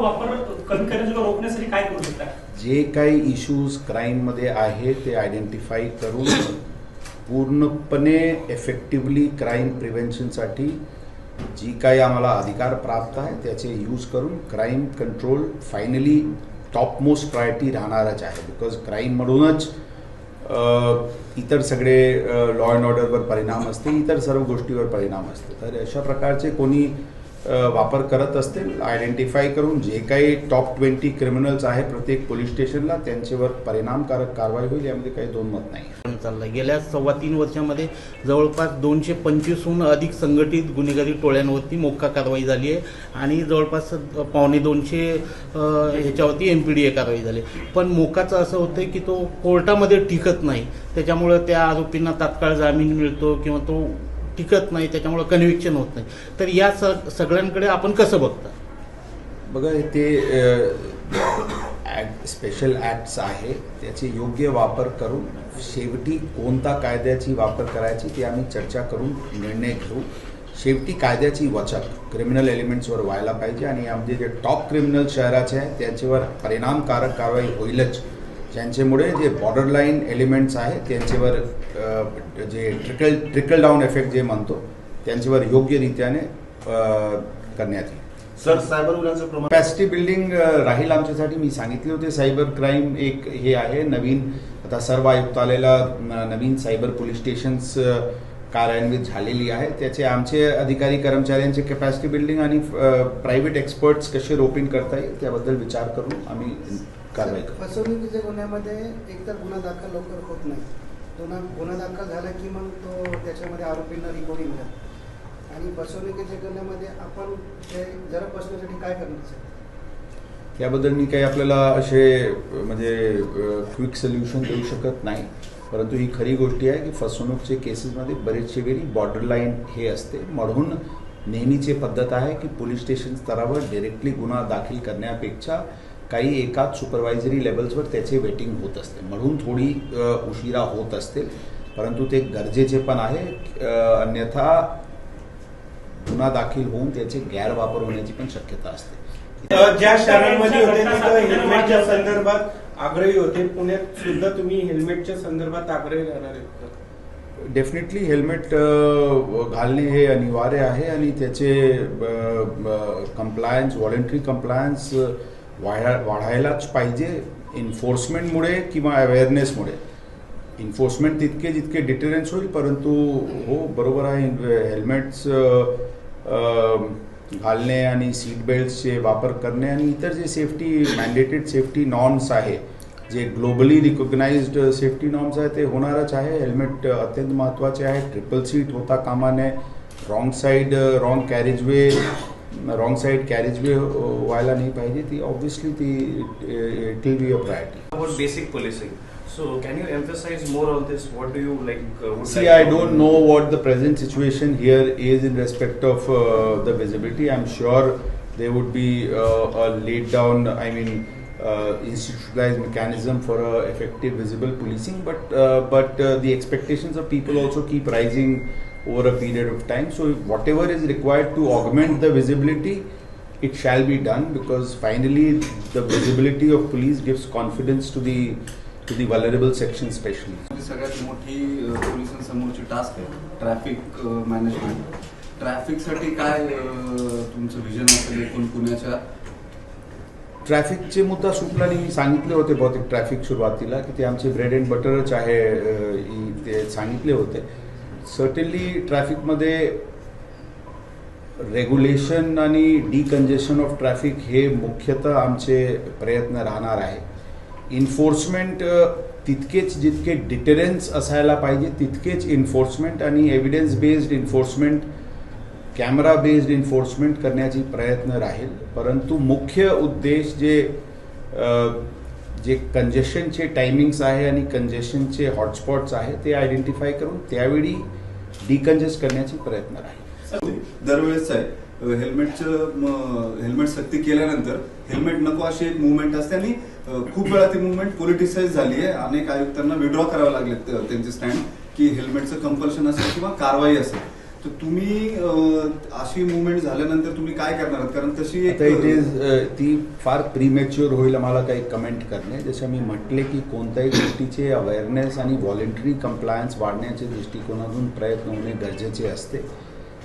वापर कमी करण्यासाठी किंवा रोखण्यासाठी काय करू शकता? जे काही इश्यूज क्राईममध्ये आहे ते आयडेंटिफाय करून पूर्णपणे एफेक्टिव्हली क्राईम प्रिव्हेन्शनसाठी जी काही आम्हाला अधिकार प्राप्त आहे त्याचे यूज करून crime control finally top most priority राहणारच आहे. बिकॉज क्राईममधूनच इतर सगळे लॉ अँड ऑर्डरवर परिणाम असते इतर सर्व गोष्टीवर परिणाम असते. तर अशा प्रकारचे कोणी वापर करत असतील आयडेंटिफाय करून जे काही टॉप ट्वेंटी क्रिमिनल्स आहे प्रत्येक पोलीस स्टेशनला त्यांच्यावर परिणामकारक कारवाई होईल यामध्ये काही दोन मत नाही. पण गेल्या सव्वा तीन वर्षामध्ये जवळपास दोनशे पंचवीसहून अधिक संघटित गुन्हेगारी टोळ्यांवरती मोक्का कारवाई झाली आहे आणि जवळपास पावणे दोनशे ह्याच्यावरती एम पी डी ए कारवाई झाली पण मोकाचं असं होतं की तो कोर्टामध्ये टिकत नाही. त्याच्यामुळं त्या आरोपींना तात्काळ जामीन मिळतो किंवा तो टिकत नाही त्याच्यामुळं कन्व्हिक्शन होत नाही. तर या स सगळ्यांकडे आपण कसं बघता? बघा ते ॲक्ट स्पेशल ॲक्ट्स आहे. त्याचे योग्य वापर करून शेवटी कोणता कायद्याची वापर करायची ती आम्ही चर्चा करून निर्णय घेऊ. शेवटी कायद्याची वचक क्रिमिनल एलिमेंट्सवर व्हायला पाहिजे आणि आमचे जे टॉप क्रिमिनल शहराचे आहे त्याच्यावर परिणामकारक कारवाई होईलच. ज्यांच्यामुळे जे बॉर्डरलाईन एलिमेंट्स आहे त्यांच्यावर जे ट्रिकल ट्रिकल डाऊन इफेक्ट जे म्हणतो त्यांच्यावर योग्यरित्याने अ, करण्यात येईल. सर सायबर गुन्ह्यांचं प्रमाण कॅपॅसिटी बिल्डिंग राहील आमच्यासाठी. मी सांगितले होते सायबर क्राईम एक हे आहे. नवीन आता सर्व आयुक्तालयाला नवीन सायबर पोलीस स्टेशन्स कार्यान्वित झालेली आहे. त्याचे आमचे अधिकारी कर्मचाऱ्यांचे कॅपॅसिटी बिल्डिंग आणि प्रायव्हेट एक्सपर्ट्स कसे रोपिंग करता येईल त्याबद्दल विचार करून आम्ही कारवाई करू. फसवणुकीच्या गुन्ह्यामध्ये एकतर गुन्हा दाखल लवकर होत नाही. गुन्हा गुन्हा दाखल झाला की मग तो त्याच्यामध्ये आरोपींना रिकव्हरी मिळत आणि फसवणुकीच्या गुन्ह्यामध्ये आपण ते जरा बसण्यासाठी काय करणार सर त्याबद्दल मी काही आपल्याला असे म्हणजे क्विक सोल्युशन देऊ शकत नाही. परंतु ही खरी गोष्टी आहे की फसवणूकचे केसेसमध्ये बरेचशे वेळी बॉर्डर लाईन हे असते. म्हणून नेहमीची पद्धत आहे की पोलीस स्टेशन स्तरावर डायरेक्टली गुन्हा दाखल करण्यापेक्षा काही एकाच सुपरवायझरी लेवल्सवर त्याचे वेटिंग होत असते. म्हणून थोडी उशिरा होत असतील परंतु ते गरजेचे पण आहे अन्यथा गुन्हा दाखल होऊन त्याचे गैरवापर होण्याची पण शक्यता असते. ज्या शहरांमध्ये होते तिथं हेल्मेटच्या संदर्भात आग्रही होते. पुण्यात सुद्धा तुम्ही हेल्मेटच्या संदर्भात आग्रही राहणार आहेत? डेफिनेटली हेल्मेट घालणे हे अनिवार्य आहे आणि त्याचे कंप्लायन्स व्हॉलेंटरी कंप्लायन्स वाढा वाढायलाच पाहिजे इन्फोर्समेंटमुळे किंवा अवेअरनेसमुळे इन्फोर्समेंट तितके जितके डिटेरन्स होईल परंतु हो बरोबर आहे हेल्मेट्स घालणे आणि सीट बेल्ट्सचे वापर करणे आणि इतर जे सेफ्टी मॅन्डेटेड सेफ्टी नॉर्म्स आहे जे ग्लोबली रिकॉग्नाइज्ड सेफ्टी नॉर्म्स आहे ते होणारच आहे. हेल्मेट अत्यंत महत्त्वाचे आहे. ट्रिपल सीट होता कामा नये. Wrong side wrong carriageway wrong side carriageway व्हायला नाही पाहिजे ती ऑब्व्हियसली ती it will be a priority about basic policing. So can you emphasize more on this? What do you like? Uh, would See, like I to- don't know what the present situation here is in respect of uh, the visibility. I'm sure there would be uh, a laid down, I mean, uh, institutionalized mechanism for uh, effective visible policing. But uh, but uh, the expectations of people also keep rising Over a period of time. So whatever is required to augment the visibility, it shall be done because finally the visibility of police gives confidence to the to the vulnerable section, especially. ही सगळ्यात मोठी पोलिसांसमोरची task आहे traffic management ट्रॅफिकसाठी काय तुमचं vision असेल एकूण पुण्याच्या ट्रॅफिकचे मुद्दा सुटला मी सांगितले होते बहुतेक ट्रॅफिक सुरुवातीला की ते आमचे ब्रेड अँड बटरच आहे ते सांगितले होते सर्टनली ट्रॅफिकमध्ये रेग्युलेशन आणि डिकंजेशन ऑफ ट्रॅफिक हे मुख्यतः आमचे प्रयत्न राहणार आहे. इन्फोर्समेंट तितकेच जितके डिटेरन्स असायला पाहिजे तितकेच इन्फोर्समेंट आणि evidence based enforcement camera based enforcement करण्याची प्रयत्न राहील. परंतु मुख्य उद्देश जे जे कंजेशनचे टायमिंग्स आहे आणि कंजेशनचे हॉटस्पॉट्स आहे ते आयडेंटिफाय करून त्यावेळी डिकंजेस्ट करण्याचे प्रयत्न राहील. दरवेळेस आहे हेल्मेटचं हेल्मेट सक्ती केल्यानंतर हेल्मेट नको अशी एक मुवमेंट असते आणि खूप वेळा ती मुवमेंट पोलिटिसाइज झाली आहे अनेक आयुक्तांना विड्रॉ करावं लागले त्यांचे स्टँड की हेल्मेटचं कंपल्शन असेल किंवा कारवाई असेल तर तुम्ही अशी मुवमेंट झाल्यानंतर तुम्ही काय करणार आहात? कारण तशी एक इट इज ती फार प्रीमॅच्युअर होईल मला काही कमेंट करणे. जसं मी म्हटले की कोणत्याही गोष्टीचे अवेअरनेस आणि व्हॉलेंटरी कंप्लायन्स वाढण्याच्या दृष्टिकोनातून प्रयत्न होणे गरजेचे असते.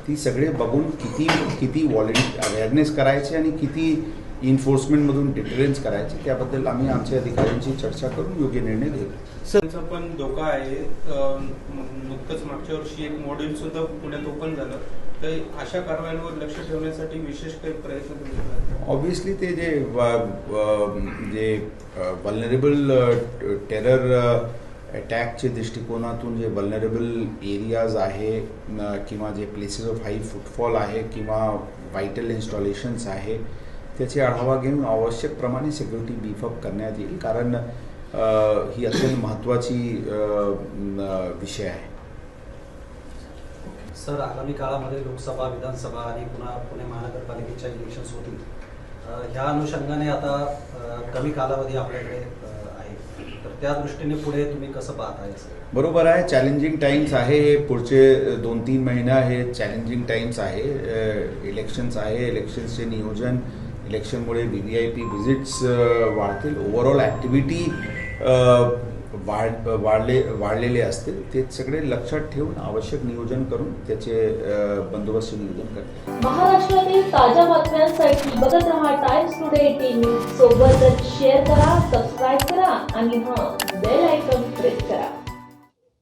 ती सगळे बघून किती किती व्हॉलेंट अवेअरनेस करायचे आणि किती इन्फोर्समेंटमधून डिटरन्स करायचे त्याबद्दल आम्ही आमच्या अधिकाऱ्यांची चर्चा करून योग्य निर्णय घेऊ त्यांचा पण धोका आहे. नुकतंच मागच्या वर्षी एक मॉडेल सुद्धा पुण्यात ओपन झालं. तर अशा कारवायांवर लक्ष ठेवण्यासाठी विशेष काही प्रयत्न? ऑब्विसली ते जे जे वल्नरेबल टेरर अटॅकचे दृष्टिकोनातून जे वल्नरेबल एरियाज आहे किंवा जे प्लेसेस ऑफ हाय फुटफॉल आहे किंवा व्हायटल इन्स्टॉलेशन्स आहे त्याचे आढावा घेऊन आवश्यक प्रमाणे सिक्युरिटी बीफअप करण्यात येईल. कारण ही अत्यंत महत्त्वाची विषय आहे. सर आगामी काळामध्ये लोकसभा विधानसभा आणि पुन्हा पुणे महानगरपालिकेच्या इलेक्शन्स होतील. ह्या अनुषंगाने आता कमी कालावधी आपल्याकडे आहे. तर त्या दृष्टीने पुढे तुम्ही कसं पाहताय बरोबर आहे. चॅलेंजिंग टाइम्स आहे. हे पुढचे दोन तीन महिना हे चॅलेंजिंग टाइम्स आहे. इलेक्शन्स आहे. इलेक्शन्सचे नियोजन इलेक्शनमुळे V V I P visits वाढतील. ओव्हरऑल ॲक्टिव्हिटी वाढ वाढले वाढलेले असतील. ते सगळे लक्षात ठेवून आवश्यक नियोजन करून त्याचे बंदोबस्त नियोजन करतील. महाराष्ट्रातील ताज्या बातम्यांसाठी बघत रहा टाइम्स टुडे टीव्ही सोबतच शेअर करा सबस्क्राईब करा आणि हां बेल आयकॉन प्रेस करा.